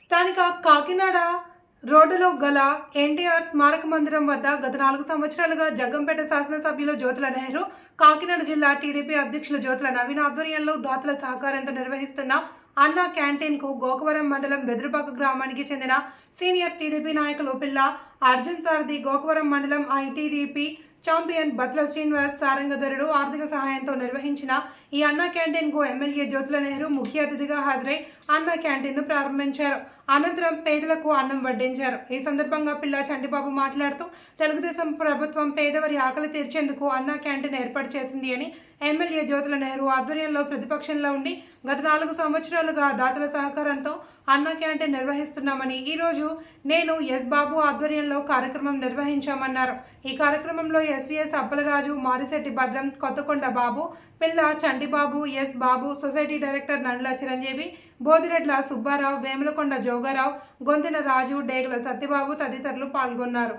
స్థానిక కాకినాడ రోడ్డులో గల ఎన్టీఆర్ స్మారక మందిరం వద్ద గత నాలుగు సంవత్సరాలుగా జగ్గంపేట శాసనసభ్యులు జ్యోతుల నెహ్రూ కాకినాడ జిల్లా టీడీపీ అధ్యక్షులు జ్యోతుల నవీన్ ఆధ్వర్యంలో దాతల సహకారంతో నిర్వహిస్తున్న అన్నా క్యాంటీన్కు గోకవరం మండలం బెదిరిపాక గ్రామానికి చెందిన సీనియర్ టీడీపీ నాయకులు పిల్ల అర్జున్ సారథి గోకవరం మండలం ఐటీడీపీ ఛాంపియన్ బత్ర శ్రీనివాస్ సారంగధరుడు ఆర్థిక సహాయంతో నిర్వహించిన ఈ అన్నా క్యాంటీన్కు ఎమ్మెల్యే జ్యోతుల నెహ్రూ ముఖ్య అతిథిగా హాజరై అన్నా క్యాంటీన్ను ప్రారంభించారు. అనంతరం పేదలకు అన్నం వడ్డించారు. ఈ సందర్భంగా పిల్ల చంటిబాబు మాట్లాడుతూ తెలుగుదేశం ప్రభుత్వం పేదవారి ఆకలి తీర్చేందుకు అన్నా క్యాంటీన్ ఏర్పాటు చేసింది అని ఎమ్మెల్యే జ్యోతుల నెహ్రూ ఆధ్వర్యంలో ప్రతిపక్షంలో ఉండి గత నాలుగు సంవత్సరాలుగా దాతల సహకారంతో అన్నా క్యాంటీన్ నిర్వహిస్తున్నామని. ఈరోజు నేను ఎస్ బాబు ఆధ్వర్యంలో కార్యక్రమం నిర్వహించామన్నారు. ఈ కార్యక్రమంలో SVS Appalaraju Marisetti Bhadram Kothakonda Babu Pilla Chandibabu S Babu society director Nandla Chiranjeevi Bodiredla Subbarao Vemulakonda Jogarao Gonthina Raju Degala Satyababu తదితరులు పాల్గొన్నారు.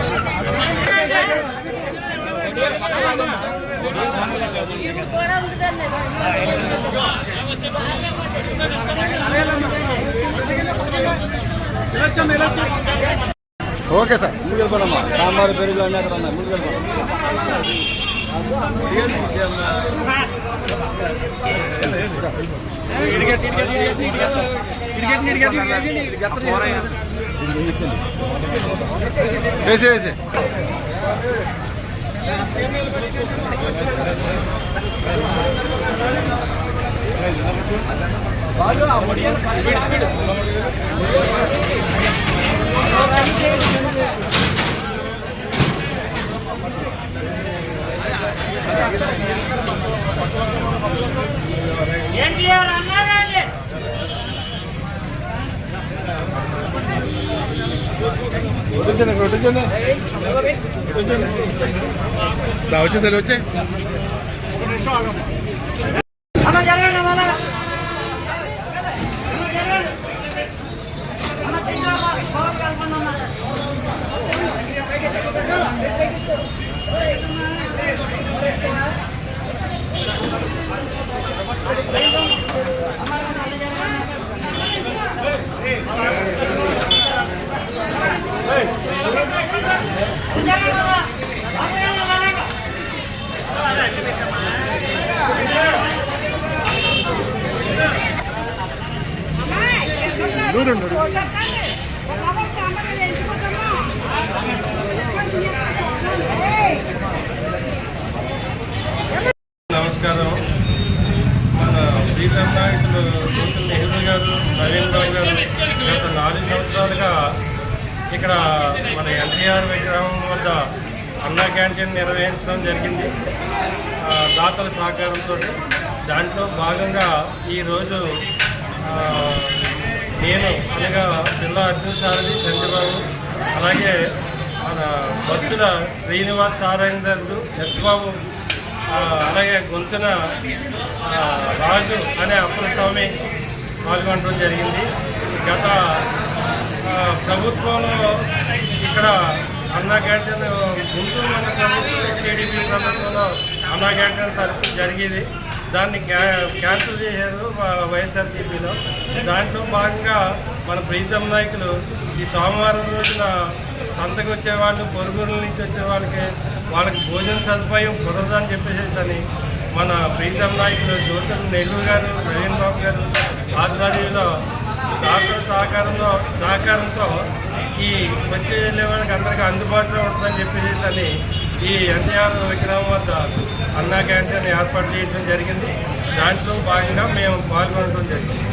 Okay sir. ముందుకు వెళ్ళిపోదమ్మా సాంబార్ పెరుగు అన్నీ అక్కడ ఉన్నాయి ముందుకు వెళ్ళిపోదాం వేసి వేసి. ఎన్టీఆర్ అన్నారండి వడ్డించండి వడ్డించండి వచ్చింది వచ్చే అన్న జరగండి అన్న అన్న జరగండి అన్న తిన్నామా పవన్ కల్పన అన్న నమస్కారం. మన ప్రీతం నాయకులు జ్యోతుల నెహ్రూ గారు నవీన్ రావు గారు గత నాలుగు సంవత్సరాలుగా ఇక్కడ మన ఎన్టీఆర్ విగ్రహం వద్ద అన్నా క్యాంటీన్ నిర్వహించడం జరిగింది. దాతల సహకారంతో దాంట్లో భాగంగా ఈరోజు నేను అనగా పిల్ల అర్జున్ సారథి చంద్రబాబు అలాగే మన భక్తుల శ్రీనివాస్ సారంగర్లు ఎస్ బాబు అలాగే గొంతున రాజు అనే అప్పలస్వామి పాల్గొనడం జరిగింది. గత ప్రభుత్వంలో ఇక్కడ అన్నా క్యాంటీన్ గుంటూరు మన ప్రభుత్వం టీడీపీ ప్రభుత్వంలో అన్నా క్యాంటీన్ తరఫు జరిగేది. దాన్ని క్యా క్యాన్సిల్ చేశారు వైఎస్ఆర్సీపీలో. దాంట్లో భాగంగా మన ప్రీతం నాయకులు ఈ సోమవారం రోజున సంతకు వచ్చేవాళ్ళు పొరుగుల నుంచి వచ్చే వాళ్ళకి వాళ్ళకి భోజన సదుపాయం కుదరదని చెప్పేసేసని మన ప్రీతం నాయకులు జ్యోతులు నెహ్రూ గారు నవీన్ బాబు గారు ఆధ్వర్యంలో దాతల సహకారంలో సహకారంతో ఈ వచ్చే వాళ్ళకి అందరికీ అందుబాటులో ఉంటుందని చెప్పేసి అని ఈ ఎన్టీఆర్ విగ్రహం వద్ద అన్నా క్యాంటీన్ ఏర్పాటు చేయడం జరిగింది. దాంట్లో భాగంగా మేము పాల్గొనడం జరిగింది.